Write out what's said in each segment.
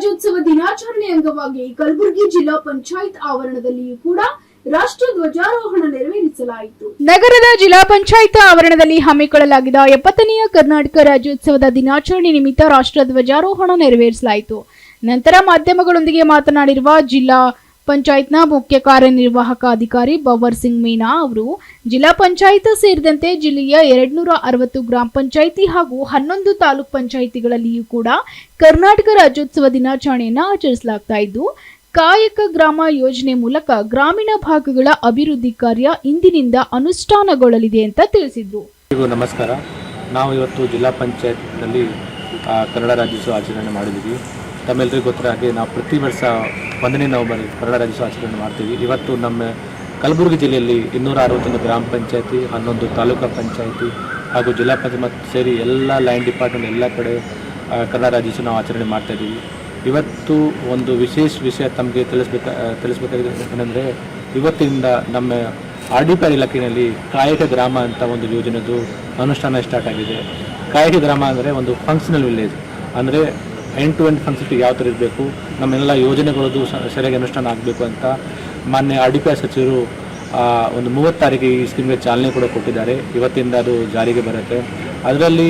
ರಾಜ್ಯೋತ್ಸವ ದಿನಾಚರಣೆ ಅಂಗವಾಗಿ ಕಲಬುರಗಿ ಜಿಲ್ಲಾ ಪಂಚಾಯತ್ ಆವರಣದಲ್ಲಿಯೂ ಕೂಡ ರಾಷ್ಟ್ರ ಧ್ವಜಾರೋಹಣ ನೆರವೇರಿಸಲಾಯಿತು. ನಗರದ ಜಿಲ್ಲಾ ಪಂಚಾಯತ್ ಆವರಣದಲ್ಲಿ ಹಮ್ಮಿಕೊಳ್ಳಲಾಗಿದ್ದ ಎಪ್ಪತ್ತನೆಯ ಕರ್ನಾಟಕ ರಾಜ್ಯೋತ್ಸವದ ದಿನಾಚರಣೆ ನಿಮಿತ್ತ ರಾಷ್ಟ್ರ ಧ್ವಜಾರೋಹಣ ನೆರವೇರಿಸಲಾಯಿತು. ನಂತರ ಮಾಧ್ಯಮಗಳೊಂದಿಗೆ ಮಾತನಾಡಿರುವ ಜಿಲ್ಲಾ ಪಂಚಾಯತ್ನ ಮುಖ್ಯ ಕಾರ್ಯನಿರ್ವಾಹಕ ಅಧಿಕಾರಿ ಬವರ್ ಸಿಂಗ್ ಮೀನಾ ಅವರು ಜಿಲ್ಲಾ ಪಂಚಾಯತ್ ಸೇರಿದಂತೆ ಜಿಲ್ಲೆಯ ಎರಡ್ನೂರ ಅರವತ್ತು ಗ್ರಾಮ ಪಂಚಾಯಿತಿ ಹಾಗೂ ಹನ್ನೊಂದು ತಾಲೂಕ್ ಪಂಚಾಯಿತಿಗಳಲ್ಲಿಯೂ ಕೂಡ ಕರ್ನಾಟಕ ರಾಜ್ಯೋತ್ಸವ ದಿನಾಚರಣೆಯನ್ನು ಆಚರಿಸಲಾಗ್ತಾ ಇದ್ದು, ಕಾಯಕ ಗ್ರಾಮ ಯೋಜನೆ ಮೂಲಕ ಗ್ರಾಮೀಣ ಭಾಗಗಳ ಅಭಿವೃದ್ಧಿ ಕಾರ್ಯ ಇಂದಿನಿಂದ ಅನುಷ್ಠಾನಗೊಳ್ಳಲಿದೆ ಅಂತ ತಿಳಿಸಿದ್ರು. ನಮಸ್ಕಾರ. ನಾವು ಇವತ್ತು ಜಿಲ್ಲಾ ಪಂಚಾಯತ್ನಲ್ಲಿ ಕನ್ನಡ ರಾಜ್ಯೋತ್ಸವ ಆಚರಣೆ ಮಾಡಿದ್ದೀವಿ. ತಮ್ಮೆಲ್ಲರಿಗೂ ಗೊತ್ತಿರೋ ಹಾಗೆ ನಾವು ಪ್ರತಿ ವರ್ಷ ಒಂದನೇ ನವೆಂಬರ್ ಕನ್ನಡ ರಾಜ್ಯೋತ್ಸವ ಆಚರಣೆ ಮಾಡ್ತೀವಿ. ಇವತ್ತು ನಮ್ಮ ಕಲಬುರಗಿ ಜಿಲ್ಲೆಯಲ್ಲಿ ಇನ್ನೂರ ಅರವತ್ತೊಂದು ಗ್ರಾಮ ಪಂಚಾಯತಿ, ಹನ್ನೊಂದು ತಾಲೂಕಾ ಪಂಚಾಯತಿ ಹಾಗೂ ಜಿಲ್ಲಾ ಪಂಚಾಯತ್ ಸೇರಿ ಎಲ್ಲ ಲೈನ್ ಡಿಪಾರ್ಟ್ಮೆಂಟ್ ಎಲ್ಲ ಕಡೆ ಕನ್ನಡ ರಾಜ್ಯೋತ್ಸವ ನಾವು ಆಚರಣೆ ಮಾಡ್ತಾ ಇದ್ದೀವಿ. ಇವತ್ತು ಒಂದು ವಿಶೇಷ ವಿಷಯ ತಮಗೆ ತಿಳಿಸ್ಬೇಕ ತಿಳಿಸ್ಬೇಕಾಗಿದೆ ಏನಂದರೆ ಇವತ್ತಿನಿಂದ ನಮ್ಮ ಆರ್ ಇಲಾಖೆಯಲ್ಲಿ ಕಾಯಕ ಗ್ರಾಮ ಅಂತ ಒಂದು ಯೋಜನೆದು ಅನುಷ್ಠಾನ ಸ್ಟಾರ್ಟ್ ಆಗಿದೆ. ಕಾಯಕ ಗ್ರಾಮ ಅಂದರೆ ಒಂದು ಫಂಕ್ಷನಲ್ ವಿಲೇಜ್ ಅಂದರೆ ಎಂಡ್ ಟು ಎಂಡ್ ಫಂಡ್ಸ್ ಯಾವ ಥರ ಇರಬೇಕು, ನಮ್ಮೆಲ್ಲ ಯೋಜನೆಗಳದ್ದು ಸರಿಯಾಗಿ ಅನುಷ್ಠಾನ ಆಗಬೇಕು ಅಂತ ಮಾನ್ಯ ಆರ್ ಡಿ ಪಿ ಸಚಿವರು ಒಂದು ಮೂವತ್ತು ತಾರೀಕಿಗೆ ಈ ಸ್ಕೀಮ್ಗೆ ಚಾಲನೆ ಕೂಡ ಕೊಟ್ಟಿದ್ದಾರೆ. ಇವತ್ತಿಂದ ಅದು ಜಾರಿಗೆ ಬರುತ್ತೆ. ಅದರಲ್ಲಿ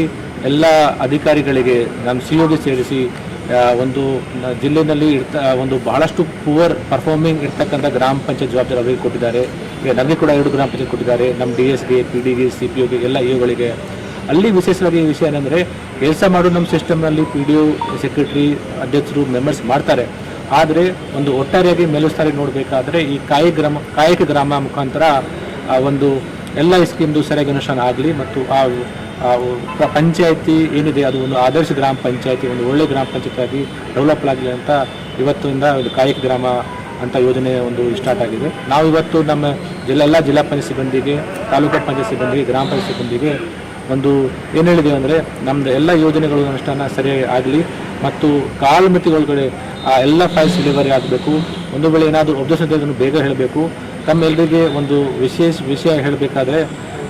ಎಲ್ಲ ಅಧಿಕಾರಿಗಳಿಗೆ ನಮ್ಮ ಸಿ ಒಗೆ ಸೇರಿಸಿ ಒಂದು ಜಿಲ್ಲೆಯಲ್ಲಿ ಇರ್ತ, ಒಂದು ಬಹಳಷ್ಟು ಪುವರ್ ಪರ್ಫಾರ್ಮಿಂಗ್ ಇರ್ತಕ್ಕಂಥ ಗ್ರಾಮ ಪಂಚಾಯತ್ ಜವಾಬ್ದಾರಿ ಅವರಿಗೆ ಕೊಟ್ಟಿದ್ದಾರೆ. ಈಗ ನನಗೆ ಕೂಡ ಎರಡು ಗ್ರಾಮ ಪಂಚಾಯತ್ ಕೊಟ್ಟಿದ್ದಾರೆ. ನಮ್ಮ ಡಿ ಎಸ್ಗೆ ಪಿ ಸಿ ಪಿ ಒಗೆ ಎಲ್ಲ ಇವುಗಳಿಗೆ ಅಲ್ಲಿ ವಿಶೇಷವಾಗಿ ವಿಷಯ ಏನಂದರೆ ಕೆಲಸ ಮಾಡೋ ನಮ್ಮ ಸಿಸ್ಟಮ್ನಲ್ಲಿ ಪಿ ಡಿ ಒ ಸೆಕ್ರೆಟರಿ ಅಧ್ಯಕ್ಷರು ಮೆಂಬರ್ಸ್ ಮಾಡ್ತಾರೆ. ಆದರೆ ಒಂದು ಒಟ್ಟಾರೆಯಾಗಿ ಮೇಲುಸ್ತಾರಿ ನೋಡಬೇಕಾದ್ರೆ ಈ ಕಾಯಿ ಗ್ರಾಮ, ಕಾಯಕ ಗ್ರಾಮ ಮುಖಾಂತರ, ಆ, ಒಂದು ಎಲ್ಲ ಸ್ಕೀಮ್ದು ಸರಿಯಾಗಿ ಅನುಷ್ಠಾನ ಆಗಲಿ ಮತ್ತು ಆ ಪಂಚಾಯಿತಿ ಏನಿದೆ ಅದು ಒಂದು ಆದರ್ಶ ಗ್ರಾಮ ಪಂಚಾಯತಿ, ಒಂದು ಒಳ್ಳೆ ಗ್ರಾಮ ಪಂಚಾಯತ್ ಆಗಿ ಡೆವಲಪ್ ಆಗಲಿ ಅಂತ ಇವತ್ತಿಂದ ಒಂದು ಕಾಯಕ ಗ್ರಾಮ ಅಂತ ಯೋಜನೆ ಒಂದು ಸ್ಟಾರ್ಟ್ ಆಗಿದೆ. ನಾವು ಇವತ್ತು ನಮ್ಮ ಜಿಲ್ಲೆ, ಎಲ್ಲ ಜಿಲ್ಲಾ ಪಂಚಾಯತ್ ಸಿಬ್ಬಂದಿಗೆ, ತಾಲೂಕು ಪಂಚಾಯತ್ ಸಿಬ್ಬಂದಿಗೆ, ಗ್ರಾಮ ಪಂಚಾಯತ್ ಸಿಬ್ಬಂದಿಗೆ ಒಂದು ಏನು ಹೇಳಿದೆ ಅಂದರೆ ನಮ್ಮದು ಎಲ್ಲ ಯೋಜನೆಗಳು ಅನುಷ್ಠಾನ ಸರಿಯಾಗಿ ಆಗಲಿ ಮತ್ತು ಕಾಲಮಿತಿಗಳೊಳಗಡೆ ಆ ಎಲ್ಲ ಫೈಲ್ಸ್ ಡೆಲಿವರಿ ಆಗಬೇಕು. ಒಂದು ವೇಳೆ ಏನಾದರೂ ಒಬ್ಜೆಕ್ಷನ್ ಬೇಗ ಹೇಳಬೇಕು. ತಮ್ಮೆಲ್ಲರಿಗೆ ಒಂದು ವಿಶೇಷ ವಿಷಯ ಹೇಳಬೇಕಾದ್ರೆ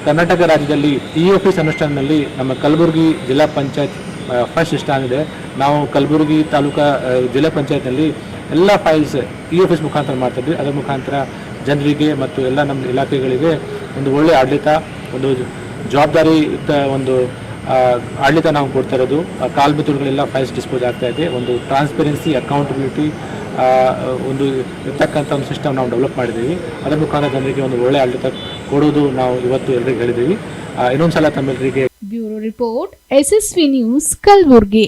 ಕರ್ನಾಟಕ ರಾಜ್ಯದಲ್ಲಿ ಇ ಆಫೀಸ್ ಅನುಷ್ಠಾನದಲ್ಲಿ ನಮ್ಮ ಕಲಬುರಗಿ ಜಿಲ್ಲಾ ಪಂಚಾಯತ್ ಫಸ್ಟ್ ಸ್ಥಾನ ಇದೆ. ನಾವು ಕಲಬುರಗಿ ತಾಲೂಕಾ ಜಿಲ್ಲಾ ಪಂಚಾಯತ್ನಲ್ಲಿ ಎಲ್ಲ ಫೈಲ್ಸ್ ಇ ಆಫೀಸ್ ಮುಖಾಂತರ ಮಾಡ್ತಿದ್ವಿ ಅದರ ಮುಖಾಂತರ ಜನರಿಗೆ ಮತ್ತು ಎಲ್ಲ ನಮ್ಮ ಇಲಾಖೆಗಳಿಗೆ ಒಂದು ಒಳ್ಳೆಯ ಆಡಳಿತ, ಒಂದು ಜವಾಬ್ದಾರಿಯುತ ಒಂದು ಆಡಳಿತ ನಾವು ಕೊಡ್ತಾ ಇರೋದು. ಆ, ಕಾಲ್ಮಿತುಗಳೆಲ್ಲ ಫೈಲ್ಸ್ ಡಿಸ್ಪೋಸ್ ಆಗ್ತಾ ಇದೆ. ಒಂದು ಟ್ರಾನ್ಸ್ಪರೆನ್ಸಿ ಅಕೌಂಟಬಿಲಿಟಿ ಒಂದು ಇರ್ತಕ್ಕಂಥ ಒಂದು ಸಿಸ್ಟಮ್ ನಾವು ಡೆವಲಪ್ ಮಾಡಿದ್ದೀವಿ. ಅದರ ಮುಖಾಂತರ ಜನರಿಗೆ ಒಂದು ಒಳ್ಳೆ ಆಡಳಿತ ಕೊಡೋದು ನಾವು ಇವತ್ತು ಎಲ್ಲರಿಗೂ ಹೇಳಿದ್ದೀವಿ. ಇನ್ನೊಂದು ಸಲ ತಮ್ಮೆಲ್ಲರಿಗೆ bureau report SSV news Kalaburagi.